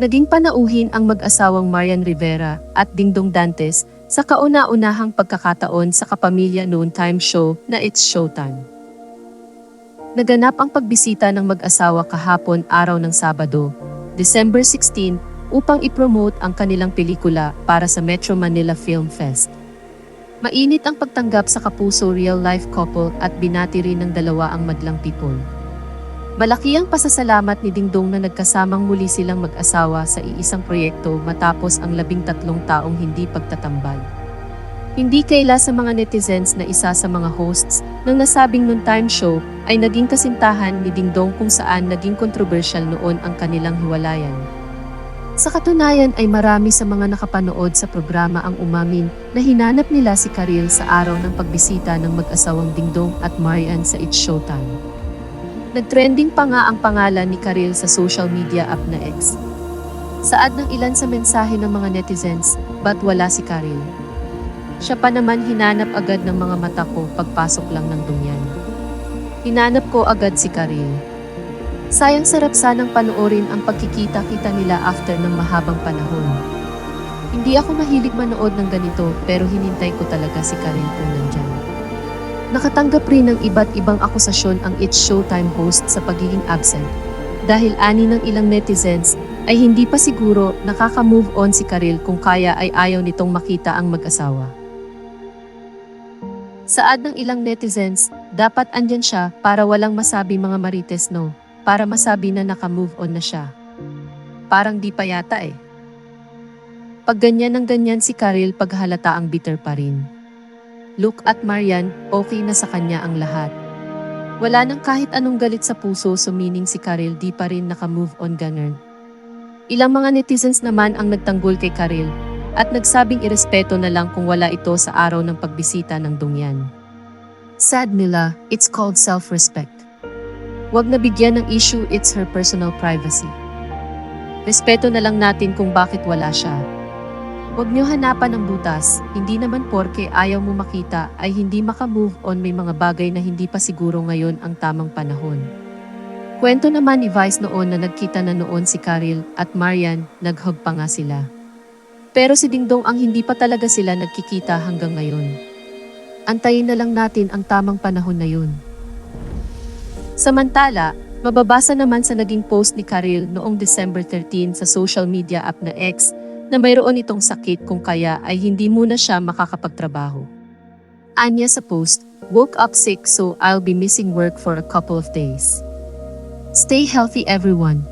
Naging panauhin ang mag-asawang Marian Rivera at Dingdong Dantes sa kauna-unahang pagkakataon sa kapamilya noon time show na It's Showtime. Naganap ang pagbisita ng mag-asawa kahapon araw ng Sabado, December 16, upang ipromote ang kanilang pelikula para sa Metro Manila Film Fest. Mainit ang pagtanggap sa kapuso real-life couple at binati rin ng dalawa ang madlang people. Malaki ang pasasalamat ni Dingdong na nagkasamang muli silang mag-asawa sa iisang proyekto matapos ang labing tatlong taong hindi pagtatambal. Hindi kaila sa mga netizens na isa sa mga hosts ng nasabing noon time show ay naging kasintahan ni Dingdong kung saan naging kontrobersyal noon ang kanilang hiwalayan. Sa katunayan ay marami sa mga nakapanood sa programa ang umamin na hinanap nila si Karil sa araw ng pagbisita ng mag-asawang Dingdong at Marian sa It's Showtime. Nagtrending pa nga ang pangalan ni Karil sa social media app na X. Saad ng ilan sa mensahe ng mga netizens, ba't wala si Karil? Siya pa naman hinanap agad ng mga mata ko pagpasok lang ng dumyan. Hinanap ko agad si Karil. Sayang sarap sanang panoorin ang pagkikita-kita nila after ng mahabang panahon. Hindi ako mahilig manood ng ganito pero hinintay ko talaga si Karil kung nandyan. Nakatanggap rin ng iba't ibang akusasyon ang It's Showtime host sa pagiging absent. Dahil ani ng ilang netizens ay hindi pa siguro nakaka-move on si Karil kung kaya ay ayaw nitong makita ang mag-asawa. Saad ng ilang netizens, dapat andyan siya para walang masabi mga marites no, para masabi na naka-move on na siya. Parang di pa yata eh. Pag ganyan ng ganyan si Karil paghalata ang bitter pa rin. Look at Marian, okay na sa kanya ang lahat. Wala nang kahit anong galit sa puso so meaning si Karil di pa rin naka-move on ganun. Ilang mga netizens naman ang nagtanggol kay Karil at nagsabing irespeto na lang kung wala ito sa araw ng pagbisita ng Dungyan. Sad nila, it's called self-respect. Huwag na bigyan ng issue it's her personal privacy. Respeto na lang natin kung bakit wala siya. Huwag niyo hanapan ng butas, hindi naman porke ayaw mo makita ay hindi makamove on may mga bagay na hindi pa siguro ngayon ang tamang panahon. Kwento naman ni Vice noon na nagkita na noon si Karil at Marian, naghug pa nga sila. Pero si Dingdong ang hindi pa talaga sila nagkikita hanggang ngayon. Antayin na lang natin ang tamang panahon na yun. Samantala, mababasa naman sa naging post ni Karil noong December 13 sa social media app na X na mayroon itong sakit kung kaya ay hindi muna siya makakapagtrabaho. Anya sa post, woke up sick so I'll be missing work for a couple of days. Stay healthy everyone.